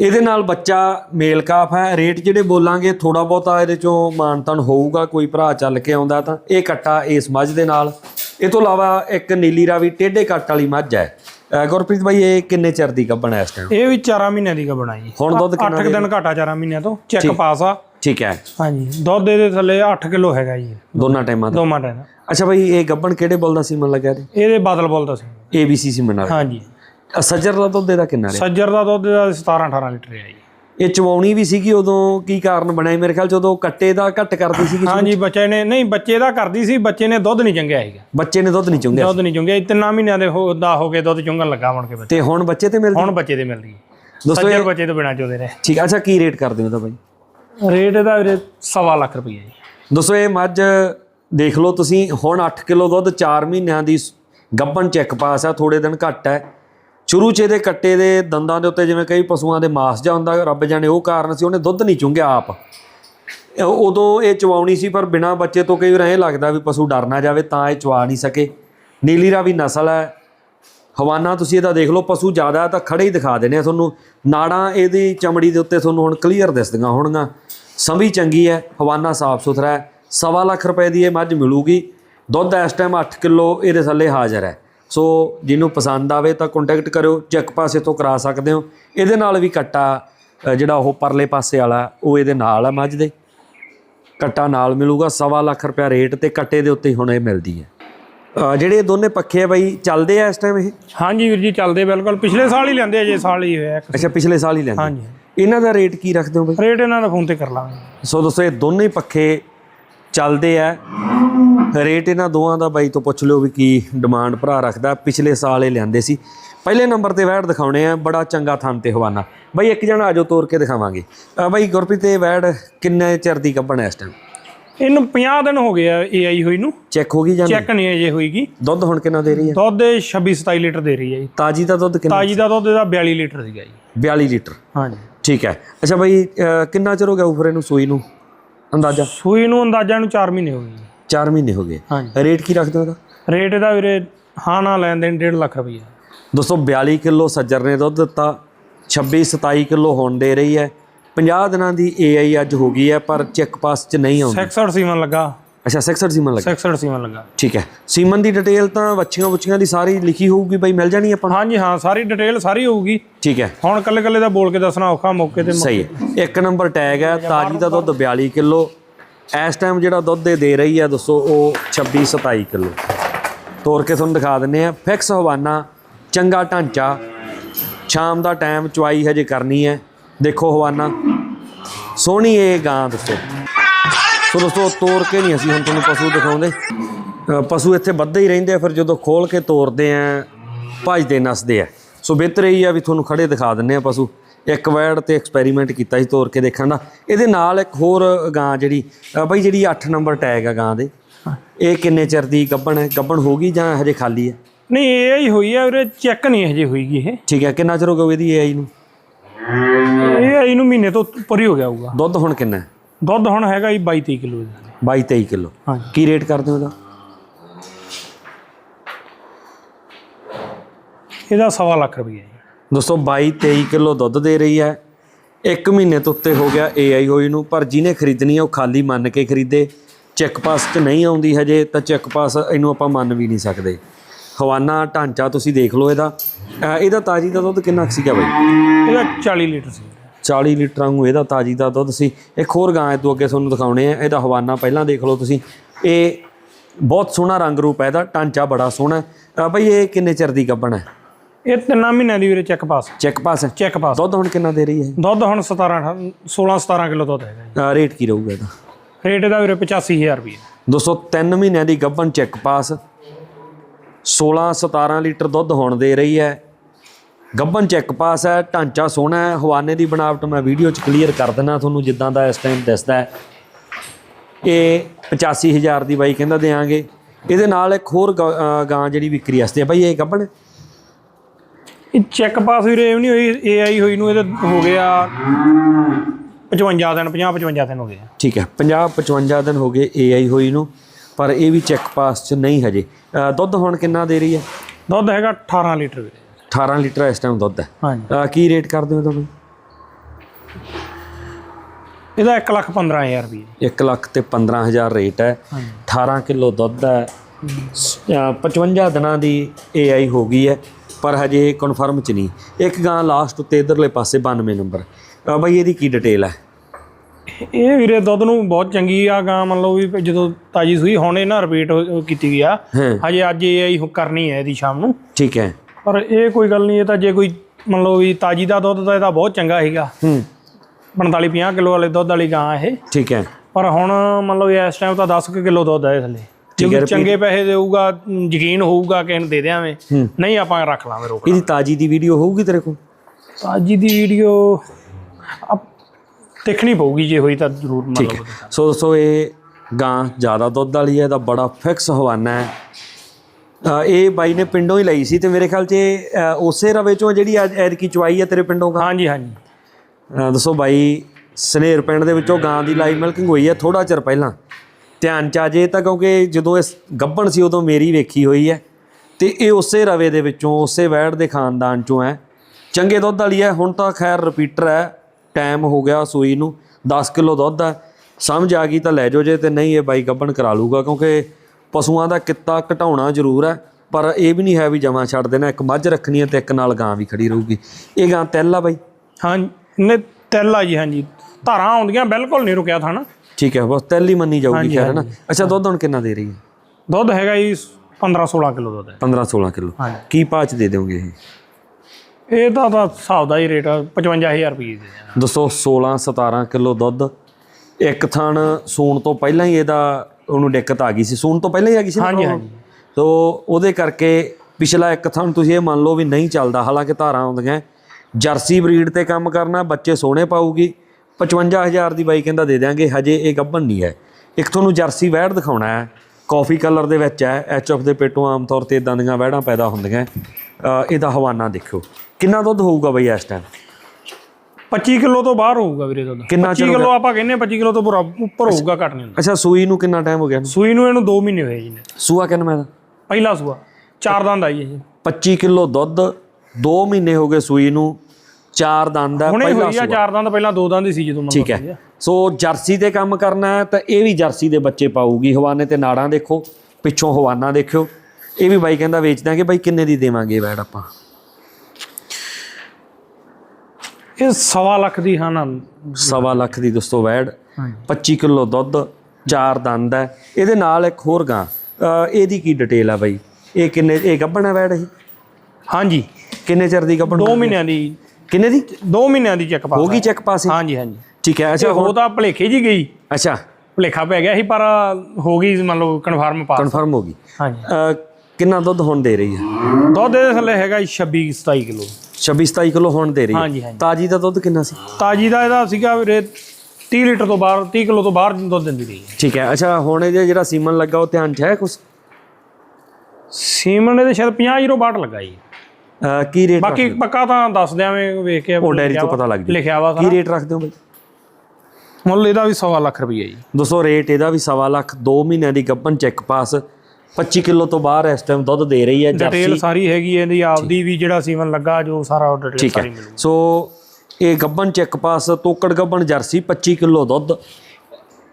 ਇਹਦੇ ਨਾਲ ਬੱਚਾ ਮੇਲ ਕਾਫ ਹੈ। ਰੇਟ ਜਿਹੜੇ ਬੋਲਾਂਗੇ ਥੋੜਾ ਬਹੁਤਾ ਇਹਦੇ ਚੋਂ ਮਾਨਤਨ ਹੋਊਗਾ ਕੋਈ ਭਰਾ ਚੱਲ ਕੇ ਆਉਂਦਾ ਤਾਂ ਇਹ ਕੱਟਾ ਇਸ ਮੱਝ ਦੇ ਨਾਲ। ਇਹ ਤੋਂ ਇਲਾਵਾ ਇੱਕ ਨੀਲੀ ਰਾਵੀ ਟੇਢੇ ਕੱਟ ਵਾਲੀ ਮੱਝ ਹੈ। ਅਹ ਗੁਰਪ੍ਰੀਤ ਭਾਈ ਇਹ ਕਿੰਨੇ ਚਿਰ ਦੀ ਗੱਭਣ ਹੈ ਇਸ ਟਾਈਮ ਇਹ ਵੀ 4 ਮਹੀਨਿਆਂ ਦੀ ਗੱਭਣਾ ਜੀ ਹੁਣ ਦੁੱਧ ਕਿੰਨਾ 8 ਦਿਨ ਘਾਟਾ 4 ਮਹੀਨਿਆਂ ਤੋਂ। ਚੈੱਕ ਪਾਸ ਆ। ਠੀਕ ਹੈ। ਹਾਂਜੀ। ਦੁੱਧ ਇਹਦੇ ਥੱਲੇ 8 ਕਿਲੋ ਹੈਗਾ ਜੀ। ਦੋਨਾਂ ਟਾਈਮਾਂ ਦਾ? ਦੋਵਾਂ ਟਾਈਮ ਅੱਛਾ ਭਾਈ ਇਹ ਗੱਭਣ ਕਿਹੜੇ ਬੁੱਲ ਦਾ ਸੀਮਨ ਲੱਗਿਆ ਜੀ ਇਹਦੇ ਬਾਦਲ ਬੋਲਦਾ ਸੀ ABC ਸੀਮਨ ਵਾਲਾ। ਹਾਂਜੀ। ਸੱਜਰ ਦਾ ਦੁੱਧ ਇਹਦਾ ਕਿੰਨਾ ਰਿਹਾ? ਸੱਜਰ ਦਾ ਦੁੱਧ ਦਾ 17 18 ਲੀਟਰ ਹੈ ਜੀ। ਇਹ ਚਵਾਉਣੀ ਵੀ ਸੀਗੀ ਉਦੋਂ ਕੀ ਕਾਰਨ ਬਣਿਆ ਮੇਰੇ ਖਿਆਲ ਜਦੋਂ ਕੱਟੇ ਦਾ ਘੱਟ ਕਰਦੀ ਸੀਗੀ ਹਾਂਜੀ ਬੱਚੇ ਨੇ ਨਹੀਂ ਬੱਚੇ ਦਾ ਕਰਦੀ ਸੀ ਬੱਚੇ ਨੇ ਦੁੱਧ ਨਹੀਂ ਚੰਗਿਆ ਹੈਗਾ ਬੱਚੇ ਨੇ ਦੁੱਧ ਨਹੀਂ ਚੁੰਗਿਆ ਦੁੱਧ ਨਹੀਂ ਚੰਗਿਆ ਤਿੰਨਾਂ ਮਹੀਨਿਆਂ ਦੇ ਹੋ ਦਾ ਹੋ ਕੇ ਦੁੱਧ ਚੁੰਗਣ ਲੱਗਾ ਬਣ ਕੇ ਬੱਚੇ ਤੇ ਹੁਣ ਬੱਚੇ ਤੇ ਮਿਲਦੀ? ਹੁਣ ਬੱਚੇ ਦੇ ਮਿਲਦੀ। ਦੋਸਤੋ ਸੱਜਰ ਇਹ ਬੱਚੇ ਤੋਂ ਬਿਨਾ ਚੋਦੇ ਰਹੇ। ਠੀਕ ਅੱਛਾ ਕੀ ਰੇਟ ਕਰਦੇ ਹੋ ਤਾਂ ਬਾਈ? ਰੇਟ ਇਹਦਾ ਵੀਰੇ ਸਵਾ ਲੱਖ ਰੁਪਏ ਜੀ। ਦੋਸਤੋ ਇਹ ਮੱਝ ਦੇਖ ਲਓ ਤੁਸੀਂ ਹੁਣ 8 ਕਿਲੋ ਦੁੱਧ 4 ਮਹੀਨਿਆਂ ਦੀ ਗੱਭਣ ਚੈੱਕ ਪਾਸ ਆ ਥੋੜੇ ਦਿਨ ਘੱਟ ਹੈ। ਸ਼ੁਰੂ 'ਚ ਇਹਦੇ ਕੱਟੇ ਦੇ ਦੰਦਾਂ ਦੇ ਉੱਤੇ ਜਿਵੇਂ ਕਈ ਪਸ਼ੂਆਂ ਦੇ ਮਾਸ ਜਾਂ ਹੁੰਦਾ, ਰੱਬ ਜਾਣੇ ਉਹ ਕਾਰਨ ਸੀ, ਉਹਨੇ ਦੁੱਧ ਨਹੀਂ ਚੁੰਘਿਆ ਆਪ। ਉਦੋਂ ਇਹ ਚਵਾਉਣੀ ਸੀ, ਪਰ ਬਿਨਾ ਬੱਚੇ ਤੋਂ ਕਈ ਵਾਰ ਇਹ ਲੱਗਦਾ ਵੀ ਪਸ਼ੂ ਡਰ ਨਾ ਜਾਵੇ, ਤਾਂ ਇਹ ਚਵਾ ਨਹੀਂ ਸਕੇ। ਨੀਲੀ ਰਾਵੀ ਨਸਲ ਹੈ। ਹਵਾਨਾ, ਤੁਸੀਂ ਇਹਦਾ ਦੇਖ ਲਓ, ਪਸ਼ੂ ਜ਼ਿਆਦਾ ਤਾਂ ਖੜੇ ਹੀ ਦਿਖਾ ਦੇਣੇ ਆ ਤੁਹਾਨੂੰ। ਨਾੜਾਂ ਇਹਦੀ ਚਮੜੀ ਦੇ ਉੱਤੇ ਤੁਹਾਨੂੰ ਹੁਣ ਕਲੀਅਰ ਦਿਸਦੀਆਂ ਹੋਣਗੀਆਂ। ਸੰਭੀ ਚੰਗੀ ਹੈ, ਹਵਾਨਾ ਸਾਫ਼ ਸੁਥਰਾ ਹੈ। ਸਵਾ ਲੱਖ ਰੁਪਏ ਦੀ ਇਹ ਮੱਝ ਮਿਲੂਗੀ। ਦੁੱਧ ਇਸ ਟਾਈਮ 8 ਕਿਲੋ ਇਹਦੇ ਥੱਲੇ ਹਾਜ਼ਰ ਹੈ। ਸੋ ਜਿਹਨੂੰ ਪਸੰਦ ਆਵੇ ਤਾਂ ਕੰਟੈਕਟ ਕਰਿਓ ਚੈੱਕ ਪਾਸੇ ਤੋਂ ਕਰਾ ਸਕਦੇ ਹੋ। ਇਹਦੇ ਨਾਲ ਵੀ ਕੱਟਾ ਜਿਹੜਾ ਉਹ ਪਰਲੇ ਪਾਸੇ ਵਾਲਾ ਉਹ ਇਹਦੇ ਨਾਲ ਹੈ ਮੱਝ ਦੇ। ਕੱਟਾ ਨਾਲ ਮਿਲੂਗਾ ਸਵਾ ਲੱਖ ਰੁਪਏ ਰੇਟ ਤੇ ਕੱਟੇ ਦੇ ਉੱਤੇ ਹੁਣ ਇਹ ਮਿਲਦੀ ਹੈ। ਜਿਹੜੇ ਦੋਨੇ ਪੱਖੇ ਆ ਬਾਈ ਚੱਲਦੇ ਆ ਇਸ ਟਾਈਮ ਇਹ? ਹਾਂਜੀ ਵੀਰ ਜੀ ਚੱਲਦੇ ਬਿਲਕੁਲ। ਪਿਛਲੇ ਸਾਲ ਹੀ ਲੈਂਦੇ ਅਜੇ ਸਾਲ ਹੀ ਹੋਇਆ। ਅੱਛਾ ਪਿਛਲੇ ਸਾਲ ਹੀ ਲੈਂਦੇ ਹਾਂਜੀ। ਇਹਨਾਂ ਦਾ ਰੇਟ ਕੀ ਰੱਖਦੇ ਹੋ ਬਾਈ? ਰੇਟ ਇਹਨਾਂ ਦਾ ਫੋਨ ਤੇ ਕਰ ਲਾਂਗੇ। ਸੋ ਦੋਸਤੋ ਇਹ ਦੋਨੇ ਪੱਖੇ ਚੱਲਦੇ ਆ। ਰੇਟ ਇਹਨਾਂ ਦੋਵਾਂ ਦਾ ਬਾਈ ਤੋਂ ਪੁੱਛ ਲਿਓ ਵੀ ਕੀ ਡਿਮਾਂਡ ਭਰਾ ਰੱਖਦਾ। ਪਿਛਲੇ ਸਾਲ ਇਹ ਲਿਆਂਦੇ ਸੀ। ਪਹਿਲੇ ਨੰਬਰ ਤੇ ਵੈੜ ਦਿਖਾਉਣੇ ਆ ਬੜਾ ਚੰਗਾ ਥਣ ਤੇ ਹਵਾਨਾ। ਬਾਈ ਇੱਕ ਜਣਾ ਆਜੋ ਤੋਰ ਕੇ ਦਿਖਾਵਾਂਗੇ। ਬਾਈ ਗੁਰਪ੍ਰੀਤ ਇਹ ਵੈੜ ਕਿੰਨੇ ਚਿਰ ਦੀ ਕੱਢਣ ਇਸ ਟਾਈਮ ਇਹਨੂੰ 50 ਦਿਨ ਹੋ ਗਏ ਆ ਏਆਈ ਹੋਈ ਨੂੰ। ਚੈੱਕ ਹੋ ਗਈ ਜਾਂ ਨਹੀਂ? ਚੈੱਕ ਨਹੀਂ ਅਜੇ ਹੋਈਗੀ। ਦੁੱਧ ਹੁਣ ਕਿੰਨਾ ਦੇ ਰਹੀ ਹੈ? ਦੁੱਧ ਇਹ 26 27 ਲੀਟਰ ਦੇ ਰਹੀ ਹੈ ਜੀ। ਤਾਜੀ ਦਾ ਦੁੱਧ ਕਿੰਨਾ? ਤਾਜੀ ਦਾ ਦੁੱਧ ਇਹਦਾ 42 ਲੀਟਰ ਸੀਗਾ ਜੀ। 42 ਲੀਟਰ। ਹਾਂਜੀ। ਠੀਕ ਹੈ। ਅੱਛਾ ਬਾਈ ਕਿੰਨਾ ਚਿਰ ਹੋ ਗਿਆ ਉਫਰੇ ਨੂੰ ਸੂਈ ਨੂੰ? ਅੰਦਾਜ਼ਾ? ਸੂਈ ਨੂੰ ਅੰਦਾਜ਼ਾ ਨੂੰ 4 ਮਹੀਨੇ ਹੋ ਗਏ। 4 ਮਹੀਨੇ ਹੋ ਗਏ। ਹਾਂਜੀ। ਰੇਟ ਕੀ ਰੱਖਦੇ ਹੋ ਉਹਦਾ ਰੇਟ ਇਹਦਾ ਵੀਰੇ ਹਾਂ ਨਾ ਲੈਣ ਦੇਣ 1.5 ਲੱਖ ਰੁਪਈਆ। ਦੋਸਤੋ 42 ਕਿਲੋ ਸੱਜਰ ਨੇ ਦੁੱਧ ਦਿੱਤਾ 26 27 ਕਿਲੋ ਹੁਣ ਦੇ ਰਹੀ ਹੈ। 50 ਦਿਨਾਂ ਦੀ ਏਆਈ ਅੱਜ ਹੋ ਗਈ ਹੈ ਪਰ ਚੈੱਕ ਪਾਸ ਚ ਨਹੀਂ ਆਉਂਦੀ। 66 ਸੀਮਨ ਲੱਗਾ। ਅੱਛਾ 66 ਸੀਮਨ ਲੱਗਾ। 66 ਸੀਮਨ ਲੱਗਾ। ਠੀਕ ਹੈ। ਸੀਮਨ ਦੀ ਡਿਟੇਲ ਤਾਂ ਵੱਛੀਆਂ ਵੱਛੀਆਂ ਦੀ ਸਾਰੀ ਲਿਖੀ ਹੋਊਗੀ ਬਾਈ ਮਿਲ ਜਾਣੀ ਆਪਾਂ? ਹਾਂਜੀ ਹਾਂ ਸਾਰੀ ਡਿਟੇਲ ਸਾਰੀ ਹੋਊਗੀ। ਠੀਕ ਹੈ। ਹੁਣ ਕੱਲੇ ਕੱਲੇ ਦਾ ਬੋਲ ਕੇ ਦੱਸਣਾ ਔਖਾ ਮੌਕੇ ਤੇ ਸਹੀ ਹੈ। ਇੱਕ ਨੰਬਰ ਟੈਗ ਹੈ ਤਾਜੀ ਦਾ ਦੁੱਧ 42 ਕਿਲੋ ਇਸ ਟਾਈਮ ਜਿਹੜਾ ਦੁੱਧ ਇਹ ਦੇ ਰਹੀ ਹੈ ਦੱਸੋ ਉਹ 26 27 ਕਿਲੋ। ਤੋਰ ਕੇ ਤੁਹਾਨੂੰ ਦਿਖਾ ਦਿੰਨੇ ਆ। ਫਿਕਸ ਹਵਾਨਾ, ਚੰਗਾ ਢਾਂਚਾ। ਸ਼ਾਮ ਦਾ ਟਾਈਮ ਚੁਆਈ ਹਜੇ ਕਰਨੀ ਹੈ। ਦੇਖੋ ਹਵਾਨਾ। ਸੋਹਣੀ ਇਹ ਗਾਂ, ਦੱਸੋ। ਸੋ ਦੋਸਤੋ, ਤੋਰ ਕੇ ਨਹੀਂ ਅਸੀਂ ਹੁਣ ਤੁਹਾਨੂੰ ਪਸ਼ੂ ਦਿਖਾਉਂਦੇ। ਪਸ਼ੂ ਇੱਥੇ ਵੱਧਦੇ ਹੀ ਰਹਿੰਦੇ ਆ, ਫਿਰ ਜਦੋਂ ਖੋਲ ਕੇ ਤੋਰਦੇ ਆ, ਭੱਜਦੇ ਨੱਸਦੇ ਆ। ਸੋ ਬਿਹਤਰ ਇਹੀ ਆ ਵੀ ਤੁਹਾਨੂੰ ਖੜੇ ਦਿਖਾ ਦਿੰਨੇ ਆ ਪਸ਼ੂ। ਇੱਕ ਵੈੜ ਤੇ ਐਕਸਪੈਰੀਮੈਂਟ ਕੀਤਾ ਸੀ ਤੋਰ ਕੇ ਦੇਖਣ ਦਾ। ਇਹਦੇ ਨਾਲ ਇੱਕ ਹੋਰ ਗਾਂ ਜਿਹੜੀ ਬਾਈ ਜਿਹੜੀ 8 ਨੰਬਰ ਟੈਗ ਆ ਗਾਂ ਦੇ ਇਹ ਕਿੰਨੇ ਚਿਰ ਦੀ ਗੱਭਣ ਹੈ? ਗੱਭਣ ਹੋ ਗਈ ਜਾਂ ਹਜੇ ਖਾਲੀ ਹੈ? ਨਹੀਂ ਇਹ ਹੀ ਹੋਈ ਹੈ ਵੀਰੇ ਚੈੱਕ ਨਹੀਂ ਹਜੇ ਹੋਈਗੀ ਇਹ। ਠੀਕ ਹੈ ਕਿੰਨਾ ਚਿਰ ਹੋ ਗਿਆ ਇਹਦੀ ਏਆਈ ਨੂੰ? ਇਹ ਇਹਨੂੰ ਮਹੀਨੇ ਤੋਂ ਉੱਪਰ ਹੀ ਹੋ ਗਿਆ ਹੋਊਗਾ। ਦੁੱਧ ਹੁਣ ਕਿੰਨਾ ਹੈ? ਦੁੱਧ ਹੁਣ ਹੈਗਾ ਜੀ 22 23 ਕਿਲੋ ਦਾ 22 23 ਕਿਲੋ। ਕੀ ਰੇਟ ਕਰਦੇ ਹੋ ਇਹਦਾ? ਇਹਦਾ ਸਵਾ ਲੱਖ ਰੁਪਈਆ ਜੀ। ਦੋਸਤੋ 22 23 ਕਿਲੋ ਦੁੱਧ ਦੇ ਰਹੀ ਹੈ। ਇੱਕ ਮਹੀਨੇ ਤੋਂ ਉੱਤੇ ਹੋ ਗਿਆ AI ਹੋਈ ਨੂੰ ਪਰ ਜਿਹਨੇ ਖਰੀਦਣੀ ਹੈ ਉਹ ਖਾਲੀ ਮੰਨ ਕੇ ਖਰੀਦੇ। ਚੈੱਕ ਪਾਸ 'ਚ ਨਹੀਂ ਆਉਂਦੀ ਹਜੇ ਤਾਂ ਚੈੱਕ ਪਾਸ ਇਹਨੂੰ ਆਪਾਂ ਮੰਨ ਵੀ ਨਹੀਂ ਸਕਦੇ। ਹਵਾਨਾ ਢਾਂਚਾ ਤੁਸੀਂ ਦੇਖ ਲਓ ਇਹਦਾ। ਇਹਦਾ ਤਾਜੀ ਦਾ ਦੁੱਧ ਕਿੰਨਾ ਸੀਗਾ ਬਾਈ? ਇਹਦਾ 40 ਲੀਟਰ ਸੀ। 40 ਲੀਟਰ ਵਾਂਗੂ ਇਹਦਾ ਤਾਜੀ ਦਾ ਦੁੱਧ ਸੀ। ਇੱਕ ਹੋਰ ਗਾਂ ਤੋਂ ਅੱਗੇ ਤੁਹਾਨੂੰ ਦਿਖਾਉਣੇ ਆ। ਇਹਦਾ ਹਵਾਨਾ ਪਹਿਲਾਂ ਦੇਖ ਲਓ ਤੁਸੀਂ। ਇਹ ਬਹੁਤ ਸੋਹਣਾ ਰੰਗ ਰੂਪ ਹੈ ਇਹਦਾ। ਢਾਂਚਾ ਬੜਾ ਸੋਹਣਾ ਬਾਈ ਇਹ ਕਿੰਨੇ ਚਿਰ ਦੀ ਗੱਭਣ ਹੈ? ਇਹ ਤਿੰਨਾਂ ਮਹੀਨਿਆਂ ਦੀ ਵੀਰੇ ਚੈੱਕ ਪਾਸ ਚੈੱਕ ਪਾਸ ਹੈ। ਚੈੱਕ ਪਾਸ ਦੁੱਧ ਹੁਣ ਕਿੰਨਾ ਦੇ ਰਹੀ ਹੈ? ਦੁੱਧ ਹੁਣ 17 ਅਠਾਰਾਂ- 16 17 ਕਿਲੋ ਦੁੱਧ ਹੈਗਾ ਜੀ। ਅਹ ਰੇਟ ਕੀ ਰਹੂਗਾ ਇਹਦਾ? ਰੇਟ ਇਹਦਾ ਵੀਰੇ 85000 ਰੁਪਏ। ਦੋਸਤੋ 3 ਮਹੀਨਿਆਂ ਦੀ ਗੱਭਣ ਚੈੱਕ ਪਾਸ 16 17 ਲੀਟਰ ਦੁੱਧ ਹੁਣ ਦੇ ਰਹੀ ਹੈ। ਗੱਭਣ ਚੈੱਕ ਪਾਸ ਹੈ ਢਾਂਚਾ ਸੋਹਣਾ ਹੈ। ਹਵਾਨੇ ਦੀ ਬਣਾਵਟ ਮੈਂ ਵੀਡੀਓ 'ਚ ਕਲੀਅਰ ਕਰ ਦਿੰਦਾ ਤੁਹਾਨੂੰ ਜਿੱਦਾਂ ਦਾ ਇਸ ਟਾਈਮ ਦਿਸਦਾ ਹੈ। ਇਹ 85000 ਦੀ ਬਾਈ ਕਹਿੰਦਾ ਦੇਾਂਗੇ ਇਹਦੇ ਨਾਲ ਇੱਕ ਹੋਰ ਗ- ਅਹ ਗਾਂ ਜਿਹੜੀ ਵਿਕਰੀ ਵਾਸਤੇ ਹੈ ਬਾਈ ਇਹ ਗੱਭਣ? ਇਹ ਚੈੱਕ ਪਾਸ ਵੀ ਨਹੀਂ ਹੋਈ ਏਆਈ ਹੋਈ ਨੂੰ ਇਹਦੇ ਹੋ ਗਿਆ 55 ਦਿਨ 50 55 ਦਿਨ ਹੋ ਗਏ ਠੀਕ ਹੈ 50 55 ਦਿਨ ਹੋ ਗਏ AI ਹੋਈ ਨੂੰ ਪਰ ਇਹ ਵੀ ਚੈੱਕ ਪਾਸ 'ਚ ਨਹੀਂ ਹਜੇ। ਦੁੱਧ ਹੁਣ ਕਿੰਨਾ ਦੇ ਰਹੀ ਹੈ? ਦੁੱਧ ਹੈਗਾ 18 ਲੀਟਰ ਵੀਰੇ 18 ਲੀਟਰ ਇਸ ਟਾਈਮ ਦੁੱਧ ਹੈ। ਹਾਂਜੀ। ਕੀ ਰੇਟ ਕਰਦੇ ਹੋ ਤੁਸੀਂ? ਇਹਦਾ 1 ਲੱਖ 15000 ਰੁਪਏ 1 ਲੱਖ ਤੇ 15000 ਰੇਟ ਹੈ। 18 ਕਿਲੋ ਦੁੱਧ ਹੈ। ਸ- ਅਹ 55 ਦਿਨਾਂ ਦੀ AI ਹੋ ਗਈ ਹੈ। ਪਰ ਹਜੇ ਕਨਫਰਮ ਚ ਨਹੀਂ। ਇੱਕ ਗਾਂ ਲਾਸਟ ਉੱਤੇ ਇਧਰਲੇ ਪਾਸੇ 92 ਨੰਬਰ। ਅਹ ਬਈ ਇਹਦੀ ਕੀ ਡਿਟੇਲ ਹੈ? ਇਹ ਵੀਰੇ ਦੁੱਧ ਨੂੰ ਬਹੁਤ ਚੰਗੀ ਆ ਗਾਂ ਮੰਨ ਲਓ ਵੀ ਜਦੋਂ ਤਾਜੀ ਸੂਈ ਹੁਣ ਇਹ ਨਾ ਰਿਪੀਟ ਕੀਤੀ ਗਈ ਆ। ਹਾਂ। ਹਜੇ ਅੱਜ ਏਆਈ ਕਰਨੀ ਹੈ ਇਹਦੀ ਸ਼ਾਮ ਨੂੰ। ਠੀਕ ਹੈ। ਪਰ ਇਹ ਕੋਈ ਗੱਲ ਨਹੀਂ ਇਹ ਤਾਂ ਜੇ ਕੋਈ ਮੰਨ ਲਓ ਵੀ ਤਾਜੀ ਦਾ ਦੁੱਧ ਤਾਂ ਇਹਦਾ ਬਹੁਤ ਚੰਗਾ ਹੈਗਾ ਹੂੰ। 45 50 ਕਿਲੋ ਵਾਲੇ ਦੁੱਧ ਵਾਲੀ ਗਾਂ ਇਹ। ਠੀਕ ਹੈ। ਪਰ ਹੁਣ ਮੰਨ ਲਓ ਵੀ ਇਸ ਟਾਈਮ ਤਾਂ 10 ਕਿਲੋ ਦੁੱਧ ਹੈ ਥੱਲੇ। ਠੀਕ ਹੈ, ਜੇ ਚੰਗੇ ਪੈਸੇ ਦੇਊਗਾ ਯਕੀਨ ਹੋਊਗਾ ਕਿ ਇਹਨੂੰ ਦੇ ਦਿਆਂਵੇਂ। ਨਹੀਂ ਆਪਾਂ ਰੱਖ ਲਾਂਗੇ ਰੋਕ ਇਹਦੀ ਤਾਜੀ ਦੀ ਵੀਡੀਓ ਹੋਊਗੀ ਤੇਰੇ ਕੋਲ? ਤਾਜੀ ਦੀ ਵੀਡੀਓ ਦੇਖਣੀ ਪਊਗੀ ਜੇ ਹੋਈ ਤਾਂ ਜ਼ਰੂਰ ਹੈ। ਮਤਲਬ। ਸੋ ਦੋਸਤੋ ਇਹ ਗਾਂ ਜ਼ਿਆਦਾ ਦੁੱਧ ਵਾਲੀ ਹੈ ਇਹਦਾ ਬੜਾ ਫਿਕਸ ਹਵਾਨਾ ਹੈ। ਇਹ ਬਾਈ ਨੇ ਪਿੰਡੋਂ ਹੀ ਲਈ ਸੀ ਤੇ ਮੇਰੇ ਖਿਆਲ 'ਚ ਉਸੇ ਰਵੇ ਚੋਂ ਜਿਹੜੀ ਅੱਜ ਐਤਕੀ ਚੁਆਈ ਹੈ ਤੇਰੇ ਪਿੰਡੋਂ ਗਾਂ? ਹਾਂਜੀ ਹਾਂਜੀ। ਦੱਸੋ ਬਾਈ ਸਨੇਰ ਪਿੰਡ ਦੇ ਵਿੱਚੋਂ ਗਾਂ ਦੀ ਲਾਈਵ ਮਿਲਕਿੰਗ ਹੋਈ ਹੈ ਥੋੜਾ ਚਿਰ ਪਹਿਲਾਂ। ਧਿਆਨ ਚ ਆ ਜੇ ਤਾਂ ਕਿਉਂਕਿ ਜਦੋਂ ਇਸ ਗੱਭਣ ਸੀ ਉਦੋਂ ਮੇਰੀ ਵੇਖੀ ਹੋਈ ਹੈ ਤੇ ਇਹ ਉਸੇ ਰਵੇ ਦੇ ਵਿੱਚੋਂ, ਉਸੇ ਵੈੜ ਦੇ ਖਾਨਦਾਨ ਚੋਂ ਹੈ। ਚੰਗੇ ਦੁੱਧ ਵਾਲੀ ਹੈ, ਹੁਣ ਤਾਂ ਖੈਰ ਰਿਪੀਟਰ ਹੈ ਟਾਈਮ ਹੋ ਗਿਆ ਸੂਈ ਨੂੰ 10 ਕਿਲੋ ਦੁੱਧ ਹੈ। ਸਮਝ ਆ ਗਈ ਤਾਂ ਲੈ ਜਾਓ ਜੇ ਤੇ ਨਹੀਂ ਇਹ ਬਾਈ ਗੱਭਣ ਕਰਾ ਲੂਗਾ, ਕਿਉਂਕਿ ਪਸ਼ੂਆਂ ਦਾ ਕਿੱਤਾ ਘਟਾਉਣਾ ਜ਼ਰੂਰ ਹੈ, ਪਰ ਇਹ ਵੀ ਨਹੀਂ ਹੈ ਵੀ ਜਮਾਂ ਛੱਡ ਦੇਣਾ, ਇੱਕ ਮੱਝ ਰੱਖਣੀ ਹੈ ਤੇ ਇੱਕ ਨਾਲ ਗਾਂ ਵੀ ਖੜੀ ਰਹੂਗੀ। ਇਹ ਗਾਂ ਤਿੱਲ ਆ ਬਾਈ? ਹਾਂ ਨੇ ਤੈਲਾ ਜੀ, ਹਾਂਜੀ। ਧਾਰਾਂ ਆਉਂਦੀਆਂ, ਬਿਲਕੁਲ ਨਹੀਂ ਰੁਕਿਆ ਥਾਣਾ। ਠੀਕ ਹੈ ਬਸ ਤਿੱਲ ਮੰਨੀ ਜਾਊਗੀ ਹਾਂਜੀ, ਖੈਰ ਹੈ ਨਾ? ਅੱਛਾ ਦੁੱਧ ਹੁਣ ਕਿੰਨਾ ਦੇ ਰਹੀ ਹੈ? ਦੁੱਧ ਹੈਗਾ ਜੀ 15 16 ਕਿਲੋ ਦੁੱਧ ਹੈ। 15 16 ਕਿਲੋ। ਹਾਂਜੀ। ਕੀ ਭਾਅ ਚ ਦੇ ਦਿਓਗੇ ਇਹ? ਇਹ ਤਾਂ ਤਾਂ ਹਿਸਾਬ ਦਾ ਹੀ ਰੇਟ 55000 ਰੁਪਏ ਦੇ। ਦੱਸੋ 16 17 ਕਿਲੋ ਦੁੱਧ। ਇੱਕ ਥਣ ਸੂਣ ਤੋਂ ਪਹਿਲਾਂ ਹੀ ਇਹਦਾ ਉਹਨੂੰ ਦਿੱਕਤ ਆ ਗਈ ਸੀ। ਸੂਣ ਤੋਂ ਪਹਿਲਾਂ ਹੀ ਆ ਗਈ ਸੀ ਹਾਂਜੀ, problem? ਤੋ ਉਹਦੇ ਕਰਕੇ ਪਿਛਲਾ ਇੱਕ ਥਣ ਤੁਸੀਂ ਇਹ ਮੰਨ ਲਓ ਵੀ ਨਹੀਂ ਚੱਲਦਾ। ਹਾਲਾਂਕਿ ਧਾਰਾਂ ਆਉਂਦੀਆਂ। ਜਰਸੀ ਬਰੀਡ ਤੇ ਕੰਮ ਕਰਨਾ ਬੱਚੇ ਸੋਹਣੇ ਪਾਊਗੀ। 55000 ਦੀ ਬਾਈ ਕਹਿੰਦਾ ਦੇ ਦਿਆਂਗੇ ਹਜੇ ਇਹ ਗੱਭਣ ਨਹੀਂ ਹੈ। ਇੱਕ ਤੁਹਾਨੂੰ ਜਰਸੀ ਵੈੜ ਦਿਖਾਉਣਾ ਹੈ। ਕਾਫੀ ਕਲਰ ਦੇ ਵਿੱਚ ਹੈ। ਐਚ ਐਫ ਦੇ ਪੇਟੋਂ ਆਮ ਤੌਰ ਤੇ ਇਦਾਂ ਦੀਆਂ ਵੈੜਾਂ ਪੈਦਾ ਹੁੰਦੀਆਂ। ਇਹਦਾ ਹਵਾਨਾ ਦੇਖਿਓ। ਕਿੰਨਾ ਦੁੱਧ ਹੋਊਗਾ ਬਈ ਇਸ ਟਾਈਮ 25 ਕਿਲੋ ਤੋਂ ਬਾਹਰ ਹੋਊਗਾ ਵੀਰੇ ਦੁੱਧ। ਕਿੰਨਾ ਚਿਰ 25 ਹੋ ਕਿਲੋ ਆਪਾਂ ਕਹਿੰਨੇ 25 ਕਿਲੋ ਤੋਂ ਉੱਪਰ ਹੋਊਗਾ ਘੱਟ ਨਹੀਂ ਅੱਛਾ ਸੂਈ ਨੂੰ ਕਿੰਨਾ ਟਾਈਮ ਹੋ ਗਿਆ? ਸੂਈ ਨੂੰ ਇਹਨੂੰ 2 ਮਹੀਨੇ ਹੋਏ ਜੀ ਸੂਆ ਕਿੰਨਾ ਮੈਂ? ਪਹਿਲਾ ਸੂਆ। ਚਾਰ ਦੰਦ ਆਈ ਹੈ ਜੀ। 25 ਕਿਲੋ ਦੁੱਧ 2 ਮਹੀਨੇ ਹੋ ਗਏ ਸੂਈ ਨੂੰ। ਚਾਰ ਦੰਦ ਹੈ ਹੁਣੇ ਪਹਿਲਾ ਹੋਈ ਆ ਚਾਰ ਦੰਦ ਪਹਿਲਾਂ ਦੋ ਦੰਦ ਹੀ ਸੀ ਜਦੋਂ ਠੀਕ ਹੈ। ਸੋ ਜਰਸੀ ਤੇ ਕੰਮ ਕਰਨਾ ਹੈ ਤਾਂ ਇਹ ਵੀ ਜਰਸੀ ਦੇ ਬੱਚੇ ਪਾਊਗੀ। ਹਵਾਨੇ ਤੇ ਨਾੜਾਂ ਦੇਖੋ ਪਿੱਛੋਂ ਹਵਾਨਾ ਦੇਖਿਓ। ਇਹ ਵੀ ਬਾਈ ਕਹਿੰਦਾ ਵੇਚ ਦਾਂਗੇ ਬਾਈ ਕਿੰਨੇ ਦੀ ਦੇਵਾਂਗੇ ਵੈੜ ਆਪਾਂ? ਇਹ ਸਵਾ ਲੱਖ ਦੀ ਹਾਂ ਨਾ। ਸਵਾ ਲੱਖ ਦੀ ਦੋਸਤੋ ਵੈੜ ਹਾਂਜੀ। 25 ਕਿਲੋ ਦੁੱਧ ਚਾਰ ਦੰਦ ਹੈ। ਇਹਦੇ ਨਾਲ ਇੱਕ ਹੋਰ ਗਾਂ। ਇਹਦੀ ਕੀ ਡਿਟੇਲ ਆ ਬਾਈ? ਇਹ ਕਿੰਨੇ ਇਹ ਗੱਭਣ ਹੈ ਵੈੜ ਇਹ? ਹਾਂਜੀ। ਕਿੰਨੇ ਚਿਰ ਦੀ ਗੱਭਣ 2 ਮਹੀਨਿਆਂ ਦੀ ਕਿੰਨੇ ਦੀ? 2 ਮਹੀਨਿਆਂ ਦੀ ਚੈੱਕ ਪਾਸ ਹੋ ਗਈ ਚੈੱਕ ਪਾਸ ਹਾਂਜੀ ਹਾਂਜੀ। ਠੀਕ ਹੈ ਅੱਛਾ ਉਹ ਤਾਂ ਭਲੇਖੇ ਜੀ ਗਈ। ਅੱਛਾ। ਭਲੇਖਾ ਪੈ ਗਿਆ ਸੀ ਪਰ ਹੋ ਗਈ ਮੰਨ ਲਓ ਕਨਫਰਮ ਪਾਸ ਕਨਫਰਮ ਹੋ ਗਈ। ਹਾਂਜੀ। ਕਿੰਨਾ ਦੁੱਧ ਹੁਣ ਦੇ ਰਹੀ ਹੈ? ਦੁੱਧ ਦੇ ਥੱਲੇ ਹੈਗਾ ਜੀ 26 27 ਕਿਲੋ। 26 27 ਕਿਲੋ ਹੁਣ ਦੇ ਰਹੀ ਹੈ। ਹਾਂਜੀ ਹਾਂਜੀ। ਤਾਜੀ ਦਾ ਦੁੱਧ ਕਿੰਨਾ ਸੀ? ਤਾਜੀ ਦਾ ਇਹਦਾ ਸੀਗਾ ਵੀਰੇ 30 ਲੀਟਰ ਤੋਂ ਬਾਹਰ 30 ਕਿਲੋ ਤੋਂ ਬਾਹਰ ਦੁੱਧ ਦਿੰਦੀ ਰਹੀ ਹੈ। ਠੀਕ ਹੈ ਅੱਛਾ ਹੁਣ ਇਹ ਜਿਹੜਾ ਸੀਮਨ ਲੱਗਾ ਉਹ ਧਿਆਨ ਚ ਹੈ ਕੁਛ? ਸੀਮਨ ਇਹਦੇ ਸ਼ਾਇਦ 50 ਜੀਰੋ ਬਾਟ ਲੱਗਾ ਜੀ। ਕੀ ਰੇਟ ਬਾਕੀ ਪੱਕਾ ਤਾਂ ਦੱਸ ਦਿਆਂਵੇਂ ਵੇਖ ਕੇ ਉਹ ਡੈਰੀ ਤੋਂ ਪਤਾ ਲੱਗ ਜੂ ਲਿਖਿਆ ਵਾ ਕੀ ਰੇਟ ਰੱਖਦੇ ਹੋ ਬਾਈ? ਮੁੱਲ ਇਹਦਾ ਵੀ 1.5 ਲੱਖ ਰੁਪਈਆ ਜੀ। ਦੋਸਤੋ ਰੇਟ ਇਹਦਾ ਵੀ ਸਵਾ ਲੱਖ 2 ਮਹੀਨਿਆਂ ਦੀ ਗੱਭਨ ਚੈੱਕ ਪਾਸ 25 ਕਿਲੋ ਤੋਂ ਬਾਹਰ ਇਸ ਟਾਈਮ ਦੁੱਧ ਦੇ ਰਹੀ ਹੈ ਡਿਟੇਲ ਜਰਸੀ। ਸਾਰੀ ਹੈਗੀ ਹੈ ਇਹਦੀ ਆਪਦੀ ਵੀ ਜਿਹੜਾ ਸੀਮਨ ਲੱਗਾ ਜੋ ਸਾਰਾ ਡਿਟੇਲ ਸਾਰੀ ਮਿਲੂ ਸੋ ਇਹ ਗੱਭਨ ਚੈੱਕ ਪਾਸ ਤੋਕੜ ਗੱਭਨ ਜਰਸੀ 25 ਕਿਲੋ ਦੁੱਧ।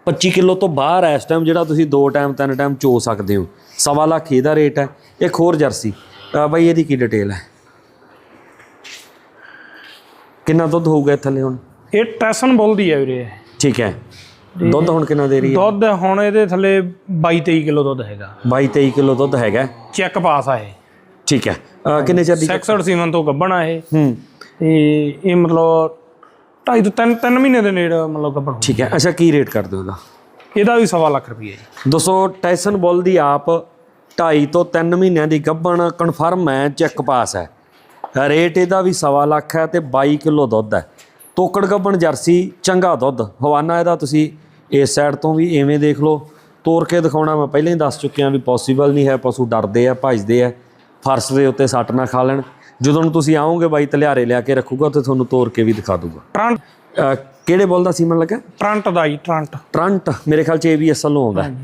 25 ਕਿਲੋ ਤੋਂ ਬਾਹਰ ਇਸ ਟਾਈਮ ਜਿਹੜਾ ਤੁਸੀਂ ਦੋ ਟਾਈਮ ਤਿੰਨ ਟਾਈਮ ਚੋ ਸਕਦੇ ਹੋ। ਸਵਾ ਲੱਖ ਇਹਦਾ ਰੇਟ ਹੈ। ਇੱਕ ਹੋਰ ਜਰਸੀ। ਬਾਈ ਇਹਦੀ ਕੀ ਡਿਟੇਲ ਹੈ? ਕਿੰਨਾ ਦੁੱਧ ਹੋਊਗਾ ਇਹ ਥੱਲੇ ਹੁਣ? ਇਹ ਟੈਸਨ ਬੋਲਦੀ ਹੈ ਵੀਰੇ। ਠੀਕ ਹੈ। ਦੁੱਧ ਹੁਣ ਕਿੰਨਾ ਦੇ ਰਹੀ ਹੈ? ਦੁੱਧ ਹੁਣ ਇਹਦੇ ਥੱਲੇ 22 23 ਕਿਲੋ ਦੁੱਧ ਹੈਗਾ। 22 23 ਕਿਲੋ ਦੁੱਧ ਹੈਗਾ। ਚੈੱਕ ਪਾਸ ਆ ਇਹ। ਠੀਕ ਹੈ। ਕਿੰਨੇ ਚਿਰ ਦੀ ਸੈਕਸਡ ਸੀਮਨ ਤੋਂ ਗੱਬਣਾ ਇਹ। ਹੂੰ। ਤੇ ਇਹ ਮਤਲਬ 2.5 ਤੋਂ 3 3 ਮਹੀਨੇ ਦੇ ਨੇੜੇ ਮਤਲਬ ਗੱਬਣ ਹੋ ਠੀਕ ਹੈ। ਅੱਛਾ ਕੀ ਰੇਟ ਕਰਦੇ ਹੋ ਉਹਦਾ ਇਹਦਾ ਵੀ 1.5 ਲੱਖ ਰੁਪਈਆ ਜੀ। ਦੋਸਤੋ ਟਾਈਸਨ ਬੁੱਲ ਦੀ ਆਪ 2.5 ਤੋਂ 3 ਮਹੀਨਿਆਂ ਦੀ ਗੱਭਣ ਕਨਫਰਮ ਹੈ ਚੈੱਕ ਪਾਸ ਹੈ। ਰੇਟ ਇਹਦਾ ਵੀ ਸਵਾ ਲੱਖ ਹੈ ਤੇ 22 ਕਿਲੋ ਦੁੱਧ ਹੈ। ਤੋਕੜ ਗੱਭਣ ਜਰਸੀ ਚੰਗਾ ਦੁੱਧ। ਹਵਾਨਾ ਇਹਦਾ ਤੁਸੀਂ ਇਸ ਸਾਈਡ ਤੋਂ ਵੀ ਐਵੇਂ ਦੇਖ ਲਓ। ਤੋੜ ਕੇ ਦਿਖਾਉਣਾ ਮੈਂ ਪਹਿਲਾਂ ਹੀ ਦੱਸ ਚੁੱਕਿਆ ਵੀ ਪੋਸੀਬਲ ਨਹੀਂ ਹੈ ਪਸ਼ੂ ਡਰਦੇ ਆ ਭੱਜਦੇ ਆ। ਫਰਸ਼ ਦੇ ਉੱਤੇ ਸੱਟ ਨਾ ਖਾ ਲੈਣ। ਜਦੋਂ ਨੂੰ ਤੁਸੀਂ ਆਓਗੇ ਬਾਈ ਤਲਿਆਰੇ ਲਿਆ ਕੇ ਰੱਖੂਗਾ ਤੇ ਤੁਹਾਨੂੰ ਤੋੜ ਕੇ ਵੀ ਦਿਖਾ ਦੂਗਾ। ਟਰੰਟ ਕਿਹੜੇ ਬੁੱਲ ਦਾ ਸੀਮਨ ਲੱਗਾ? ਟਰੰਟ ਦਾ ਜੀ ਟਰੰਟ ਟਰੰਟ ਮੇਰੇ ਖਿਆਲ ਚ ਇਹ ਵੀ ਅਸਲ ਨੂੰ ਆਉਂਦਾ ਹੈ।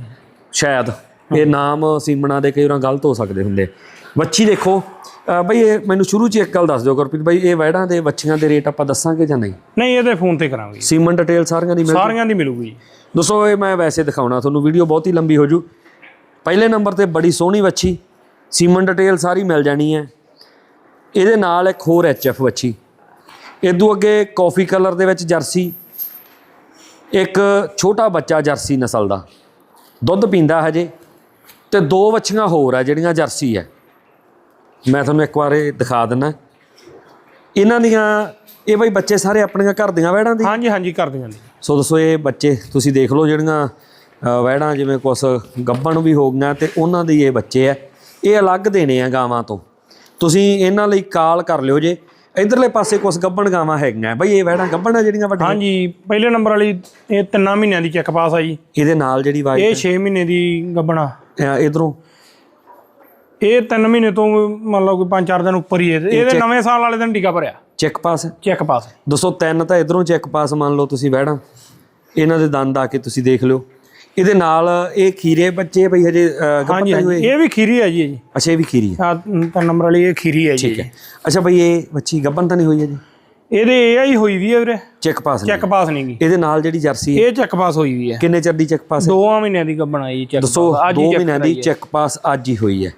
ਸ਼ਾਇਦ। ਇਹ ਨਾਮ ਸੀਮਣਾ ਦੇ ਕਈ ਵਾਰ ਗਲਤ ਹੋ ਸਕਦੇ ਹੁੰਦੇ। ਵੱਛੀ ਦੇਖੋ ਬਈ ਇਹ ਮੈਨੂੰ ਸ਼ੁਰੂ ਚ ਇੱਕ ਗੱਲ ਦੱਸ ਦਿਓ ਗੁਰਪ੍ਰੀਤ ਬਾਈ ਇਹ ਵੈੜਾਂ ਦੇ ਵੱਛੀਆਂ ਦੇ ਰੇਟ ਆਪਾਂ ਦੱਸਾਂਗੇ ਜਾਂ ਨਹੀਂ? ਨਹੀਂ ਇਹਦੇ ਫੋਨ ਤੇ ਕਰਾਂਗੇ। ਸੀਮਨ ਡਿਟੇਲ ਸਾਰੀਆਂ ਦੀ ਮਿਲ ਸਾਰੀਆਂ ਦੀ ਮਿਲੂਗੀ। ਜੀ ਦੋਸਤੋ ਇਹ ਮੈਂ ਵੈਸੇ ਦਿਖਾਉਣਾ ਤੁਹਾਨੂੰ ਵੀਡੀਓ ਬਹੁਤ ਹੀ ਲੰਬੀ ਹੋ ਜੂ। ਪਹਿਲੇ ਨੰਬਰ ਤੇ ਬੜੀ ਸੋਹਣੀ ਵੱਛੀ ਸੀਮਨ ਡਿਟੇਲ ਸਾਰੀ ਮਿਲ ਜਾਣੀ ਹੈ। ਇਹਦੇ ਨਾਲ ਇੱਕ ਹੋਰ ਐਚਐਫ ਵੱਛੀ। ਇਦੋਂ ਅੱਗੇ ਕਾਫੀ ਕਲਰ ਦੇ ਵਿੱਚ ਜਰਸੀ। ਇੱਕ ਛੋਟਾ ਬੱਚਾ ਜਰਸੀ ਨਸਲ ਦਾ। ਦੁੱਧ ਪੀਂਦਾ ਹਜੇ। ਤੇ ਦੋ ਵੱਛੀਆਂ ਹੋਰ ਆ ਜਿਹੜੀਆਂ ਜਰਸੀ ਹੈ। ਮੈਂ ਤੁਹਾਨੂੰ ਇੱਕ ਵਾਰ ਦਿਖਾ ਦਿੰਨਾ ਇਹਨਾਂ ਦੀਆਂ ਇਹ ਬਈ ਬੱਚੇ ਸਾਰੇ ਆਪਣੀਆਂ ਘਰ ਦੀਆਂ ਵੈੜਾਂ ਦੀ? ਹਾਂਜੀ ਹਾਂਜੀ ਕਰ ਦਿਆਂ ਜੀ ਸੋ ਦੱਸੋ ਇਹ ਬੱਚੇ ਤੁਸੀਂ ਦੇਖ ਲਓ ਜਿਹੜੀਆਂ ਅ, ਵਹਿੜਾਂ ਜਿਵੇਂ ਕੁਛ ਗੱਭਣ ਵੀ ਹੋ ਗਈਆਂ ਤੇ ਉਹਨਾਂ ਦੇ ਇਹ ਬੱਚੇ ਆ। ਇਹ ਅਲੱਗ ਦੇਣੇ ਆ ਗਾਵਾਂ ਤੋਂ। ਤੁਸੀਂ ਇਹਨਾਂ ਲਈ ਕਾਲ ਕਰ ਲਿਓ ਜੇ। ਇਧਰਲੇ ਪਾਸੇ ਕੁਝ ਗੱਬਣ ਗਾਵਾਂ ਹੈਗੀਆਂ। ਬਈ ਇਹ ਵੈੜਾਂ ਗੱਬਣ ਆ ਜਿਹੜੀਆਂ ਵੱਡੀਆਂ? ਹਾਂਜੀ ਪਹਿਲੇ ਨੰਬਰ ਵਾਲੀ ਇਹ ਤਿੰਨਾਂ ਮਹੀਨਿਆਂ ਦੀ ਚੈੱਕ ਪਾਸ ਆ ਜੀ। ਇਹਦੇ ਨਾਲ ਜਿਹੜੀ ਵਾਈ ਇਹ 6 ਮਹੀਨੇ ਦੀ ਗੱਬਣਾ ਇਧਰੋਂ। ਇਹ 3 ਮਹੀਨੇ ਤੋਂ ਮੰਨ ਲਓ ਕਿ 5-4 ਦਿਨ ਉੱਪਰ ਹੀ ਹੈ। ਤੇ ਇਹਦੇ ਨਵੇਂ ਸਾਲ ਵਾਲੇ ਦਿਨ ਟੀਕਾ ਭਰਿਆ। Check pass? ਚੈੱਕ ਪਾਸ। 203 ਤਾਂ ਇਧਰੋਂ ਚੈੱਕ ਪਾਸ ਮੰਨ ਲਓ ਤੁਸੀਂ ਵੈੜਾਂ ਇਹਨਾਂ ਦੇ ਦੰਦ ਆ ਕੇ ਤੁਸੀਂ ਦੇਖ ਲਿਓ। ਇਹਦੇ ਨਾਲ ਇਹ ਖੀਰੇ ਬੱਚੇ ਬਈ ਹਜੇ ਤਾਂ ਹਾਂਜੀ। ਹੋਏ? ਇਹ ਵੀ ਖੀਰੀ ਹੈ ਜੀ ਜੀ। ਅੱਛਾ ਇਹ ਵੀ ਖੀਰੀ ਹੈ ਆ ਤਿੰਨ ਨੰਬਰ ਵਾਲੀ ਇਹ ਖੀਰੀ ਹੈ ਜੀ ਠੀਕ ਹੈ। ਅੱਛਾ ਬਈ ਇਹ ਬੱਚੀ ਗੱਭਣ ਤਾਂ ਨਹੀਂ ਹੋਈ ਹਜੇ? ਇਹਦੇ ਇਹ ਆਈ ਹੋਈ ਵੀ ਹੈ ਵੀਰੇ। ਚੈੱਕ ਪਾਸ ਨਹੀਂ। ਚੈੱਕ ਪਾਸ ਨਹੀਂ ਗਈ ਇਹਦੇ ਨਾਲ ਜਿਹੜੀ ਜਰਸੀ ਹੈ। ਇਹ ਚੈੱਕ ਪਾਸ ਹੋਈ ਵੀ ਹੈ ਕਿੰਨੇ ਚਿਰ ਦੀ ਚੈੱਕ ਪਾਸ ਹੈ? ਦੋਆਂ ਮਹੀਨਿਆਂ ਦੀ ਗੱਬਣ ਆਈ ਚੈੱਕ ਦੱਸੋ ਅੱਜ 2 ਹੀ check ਮਹੀਨਿਆਂ ਦੀ। ਚੈੱਕ ਪਾਸ ਅੱਜ ਹੀ ਹੋਈ ਹੈ।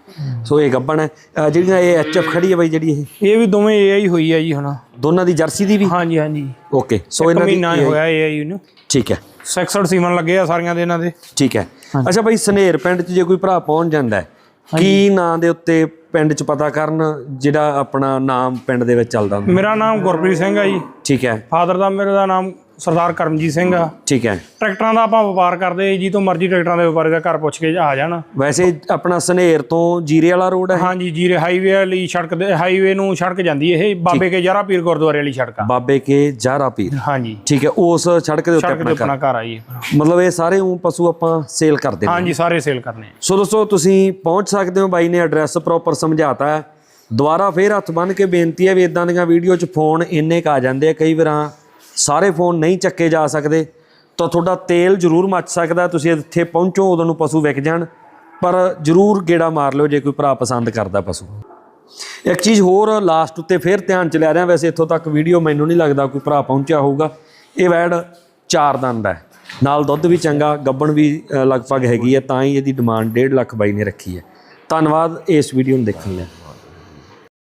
ਸੋ ਇਹ ਗੱਬਣ ਹੈ। ਜਿਹੜੀਆਂ ਇਹ ਐਚਐਫ ਖੜੀ ਹੈ ਬਈ ਜਿਹੜੀ ਇਹ? ਇਹ ਵੀ ਦੋਵੇਂ ਇਹ ਆਈ ਹੋਈ ਹੈ ਜੀ ਹੁਣ। ਦੋਨਾਂ ਦੀ ਜਰਸੀ ਦੀ ਵੀ? ਹਾਂਜੀ ਹਾਂਜੀ। ਓਕੇ ਸੋ ਇਹਨਾਂ ਦੀ ਮਹੀਨਾ ਹੋਇਆ ਇਹ ਆਈ ਨੂੰ। ਠੀਕ ਹੈ। 66 ਸੀਮਨ ਲੱਗੇ ਆ ਸਾਰੀਆਂ ਦੇ ਇਹਨਾਂ ਦੇ। ਠੀਕ ਹੈ। ਅੱਛਾ ਬਈ ਸਨੇਰ ਪਿੰਡ 'ਚ ਜੇ ਕੋਈ ਭਰਾ ਪਹੁੰਚ ਜਾਂਦਾ ਹੈ ਕੀ ਨਾਂ ਦੇ ਉੱਤੇ ਪਿੰਡ 'ਚ ਪਤਾ ਕਰਨ ਜਿਹੜਾ ਆਪਣਾ ਨਾਮ ਪਿੰਡ ਦੇ ਵਿੱਚ ਚੱਲਦਾ ਹੁੰਦਾ? ਮੇਰਾ ਨਾਮ ਗੁਰਪ੍ਰੀਤ ਸਿੰਘ ਆ ਜੀ। ਠੀਕ ਹੈ। ਫਾਦਰ ਦਾ ਮੇਰੇ ਦਾ ਨਾਮ ਸਰਦਾਰ ਕਰਮਜੀਤ ਸਿੰਘ ਆ। ਠੀਕ ਹੈ। ਟਰੈਕਟਰਾਂ ਦਾ ਆਪਾਂ ਵਪਾਰ ਕਰਦੇ ਜੀ ਤੋਂ ਮਰਜ਼ੀ ਟਰੈਕਟਰਾਂ ਦੇ ਵਪਾਰੀ ਦਾ ਘਰ ਪੁੱਛ ਕੇ ਆ ਜਾਣ। ਵੈਸੇ ਆਪਣਾ ਸਨੇਰ ਤੋਂ ਜੀਰੇ ਵਾਲਾ ਰੋਡ ਹੈ ਹਾਂਜੀ ਜੀਰੇ ਹਾਈਵੇ ਵਾਲੀ ਸੜਕ ਦੇ ਹਾਈਵੇ ਨੂੰ ਸੜਕ ਜਾਂਦੀ ਇਹ ਬਾਬੇ ਕੇ ਜਰਾ ਪੀਰ ਗੁਰਦੁਆਰੇ ਵਾਲੀ ਸੜਕ ਆ। ਬਾਬੇ ਕੇ ਜਾਰਾ ਪੀਰ। ਹਾਂਜੀ। ਠੀਕ ਹੈ ਉਸ ਸੜਕ ਦੇ ਉੱਤੇ ਆਪਣਾ ਘਰ। ਆ ਜੀ ਘਰ ਮਤਲਬ ਇਹ ਸਾਰੇ ਉਹ ਪਸ਼ੂ ਆਪਾਂ ਸੇਲ ਕਰਦੇ ਹਾਂ ਹਾਂਜੀ ਸਾਰੇ ਸੇਲ ਕਰਨੇ। ਸੋ ਦੋਸਤੋ ਤੁਸੀਂ ਪਹੁੰਚ ਸਕਦੇ ਹੋ ਬਾਈ ਨੇ ਐਡਰੈਸ ਪ੍ਰੋਪਰ ਸਮਝਾਤਾ ਹੈ। ਦੁਬਾਰਾ ਫੇਰ ਹੱਥ ਬੰਨ ਕੇ ਬੇਨਤੀ ਹੈ ਵੀ ਇਦਾਂ ਦੀਆਂ ਵੀਡੀਓ 'ਚ ਫੋਨ ਇੰਨੇ ਕ ਆ ਜਾਂਦੇ ਆ ਕਈ ਵਾਰਾਂ ਸਾਰੇ ਫੋਨ ਨਹੀਂ ਚੱਕੇ ਜਾ ਸਕਦੇ, ਤਾਂ ਤੁਹਾਡਾ ਤੇਲ ਜ਼ਰੂਰ ਮੱਚ ਸਕਦਾ, ਤੁਸੀਂ ਇੱਥੇ ਪਹੁੰਚੋ, ਉਦੋਂ ਨੂੰ ਪਸ਼ੂ ਵਿਕ ਜਾਣ, ਪਰ ਜ਼ਰੂਰ ਗੇੜਾ ਮਾਰ ਲਿਓ ਜੇ ਕੋਈ ਭਰਾ ਪਸੰਦ ਕਰਦਾ ਪਸ਼ੂ। ਇੱਕ ਚੀਜ਼ ਹੋਰ ਲਾਸਟ ਉੱਤੇ ਫੇਰ ਧਿਆਨ ਚ ਲੈ ਰਿਹਾ, ਵੈਸੇ ਇੱਥੋਂ ਤੱਕ ਵੀਡੀਓ ਮੈਨੂੰ ਨਹੀਂ ਲੱਗਦਾ ਕੋਈ ਭਰਾ ਪਹੁੰਚਿਆ ਹੋਊਗਾ, ਇਹ ਵੈੜ ਚਾਰ ਦੰਦ ਹੈ। ਨਾਲ ਦੁੱਧ ਵੀ ਚੰਗਾ, ਗੱਬਣ ਵੀ ਲਗਭਗ ਹੈਗੀ ਹੈ, ਤਾਂ ਹੀ ਇਹਦੀ ਡਿਮਾਂਡ 1.5 ਲੱਖ ਬਾਈ ਨੇ ਰੱਖੀ ਹੈ। ਧੰਨਵਾਦ ਇਸ ਵੀਡੀਓ ਨੂੰ ਦੇਖਣ ਲਈ।